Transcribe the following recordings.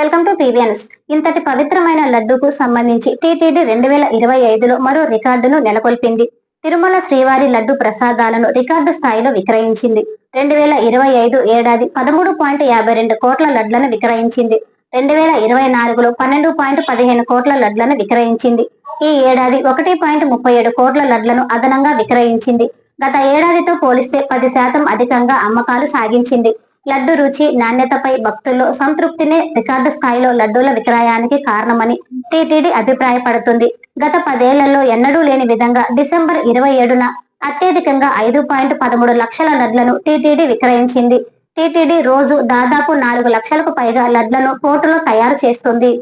Welcome to PVNS ఇంతటి పవిత్రమైన లడ్డూకు సంబంధించి టీటీడీ రెండు వేల ఇరవై ఐదులో మరో రికార్డును నెలకొల్పింది. తిరుమల శ్రీవారి లడ్డు ప్రసాదాలను రికార్డు స్థాయిలో విక్రయించింది. రెండు వేల ఇరవై ఐదు ఏడాది పదమూడు పాయింట్ యాభై రెండు కోట్ల లడ్లను విక్రయించింది. రెండు వేల ఇరవై నాలుగులో పన్నెండు పాయింట్ పదిహేను కోట్ల లడ్లను విక్రయించింది. ఈ ఏడాది ఒకటి పాయింట్ ముప్పై ఏడు కోట్ల లడ్లను అదనంగా విక్రయించింది. గత ఏడాదితో పోలిస్తే పది శాతం అధికంగా అమ్మకాలు సాగించింది. లడ్డు రుచి నాణ్యతపై భక్తుల్లో సంతృప్తినే రికార్డు స్థాయిలో లడ్డూల విక్రయానికి కారణమని టీటీడీ అభిప్రాయపడుతుంది. గత పదేళ్ళలో ఎన్నడూ లేని విధంగా డిసెంబర్ ఇరవై ఏడున అత్యధికంగా ఐదు పాయింట్ పదమూడు లక్షల లడ్లను టీటీడీ విక్రయించింది. టీటీడీ రోజు దాదాపు నాలుగు లక్షలకు పైగా లడ్లను కోర్టులో తయారు చేస్తుంది.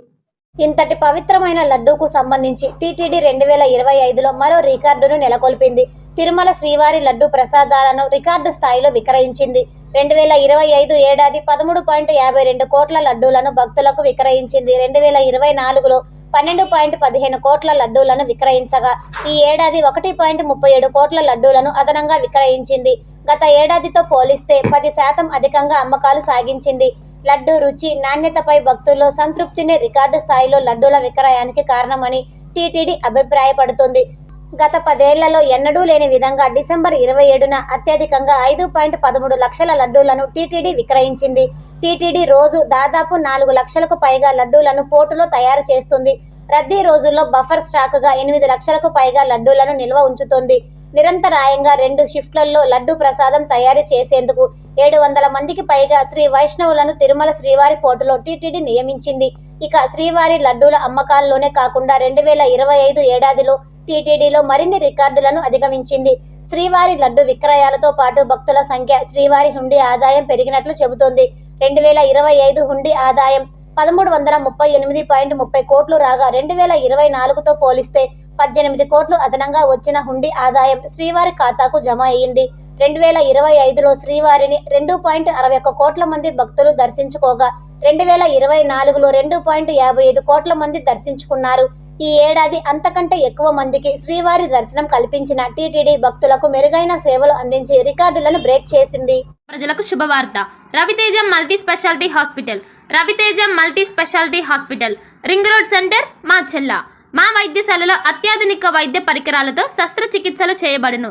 ఇంతటి పవిత్రమైన లడ్డూకు సంబంధించి టీటీడీ రెండు వేల ఇరవై ఐదులో మరో రికార్డును నెలకొల్పింది. తిరుమల శ్రీవారి లడ్డు ప్రసాదాలను రికార్డు స్థాయిలో విక్రయించింది. రెండు వేల ఇరవై ఐదు ఏడాది పదమూడు పాయింట్ యాభై రెండు కోట్ల లడ్డూలను భక్తులకు విక్రయించింది. రెండు వేల ఇరవై నాలుగులో పన్నెండు పాయింట్ పదిహేను కోట్ల లడ్డూలను విక్రయించగా ఈ ఏడాది ఒకటి పాయింట్ ముప్పై ఏడు కోట్ల లడ్డూలను అదనంగా విక్రయించింది. గత ఏడాదితో పోలిస్తే పది శాతం అధికంగా అమ్మకాలు సాగించింది. లడ్డు రుచి నాణ్యతపై భక్తుల్లో సంతృప్తిని రికార్డు స్థాయిలో లడ్డూల విక్రయానికి కారణమని టీటీడీ అభిప్రాయపడుతుంది. గత పదేళ్ళలో ఎన్నడూ లేని విధంగా డిసెంబర్ ఇరవై ఏడున అత్యధికంగా ఐదు పాయింట్ పదమూడు లక్షల లడ్డూలను టీటీడీ విక్రయించింది. టీటీడీ రోజు దాదాపు నాలుగు లక్షలకు పైగా లడ్డూలను పోర్టులో తయారు చేస్తుంది. రద్దీ రోజుల్లో బఫర్ స్టాక్గా ఎనిమిది లక్షలకు పైగా లడ్డూలను నిల్వ ఉంచుతుంది. నిరంతరాయంగా రెండు షిఫ్ట్లలో లడ్డు ప్రసాదం తయారు చేసేందుకు ఏడు వందల మందికి పైగా శ్రీ వైష్ణవులను తిరుమల శ్రీవారి పోర్టులో టీటీడీ నియమించింది. ఇక శ్రీవారి లడ్డూల అమ్మకాల్లోనే కాకుండా రెండు వేల ఇరవై ఐదు ఏడాదిలో టీటీడీలో మరిన్ని రికార్డులను అధిగమించింది. శ్రీవారి లడ్డు విక్రయాలతో పాటు భక్తుల సంఖ్య శ్రీవారి హుండీ ఆదాయం పెరిగినట్లు చెబుతోంది. రెండు వేల ఇరవై ఐదు హుండీ ఆదాయం పదమూడు వందల ముప్పై ఎనిమిది పాయింట్ ముప్పై కోట్లు రాగా రెండు వేల ఇరవై నాలుగుతో పోలిస్తే పద్దెనిమిది కోట్లు అదనంగా వచ్చిన హుండీ ఆదాయం శ్రీవారి ఖాతాకు జమ అయ్యింది. రెండు వేల ఇరవై ఐదులో శ్రీవారిని రెండు పాయింట్ అరవై ఒక్క కోట్ల మంది భక్తులు దర్శించుకోగా రెండు వేల ఇరవై నాలుగులో రెండు పాయింట్ యాభై ఐదు కోట్ల మంది దర్శించుకున్నారు. ఈ ఏడాది అంతకంటే ఎక్కువ మందికి శ్రీవారి దర్శనం కల్పించిన టీటీడీ భక్తులకు మెరుగైన సేవలు అందించి రికార్డులను బ్రేక్ చేసింది. ప్రజలకు శుభవార్త. Raviteja multi speciality hospital. Raviteja multi speciality hospital. Ring road centre మా చెల్ల. మా వైద్యశాలలో అత్యాధునిక వైద్య పరికరాలతో శస్త్రచికిత్సలు చేయబడును.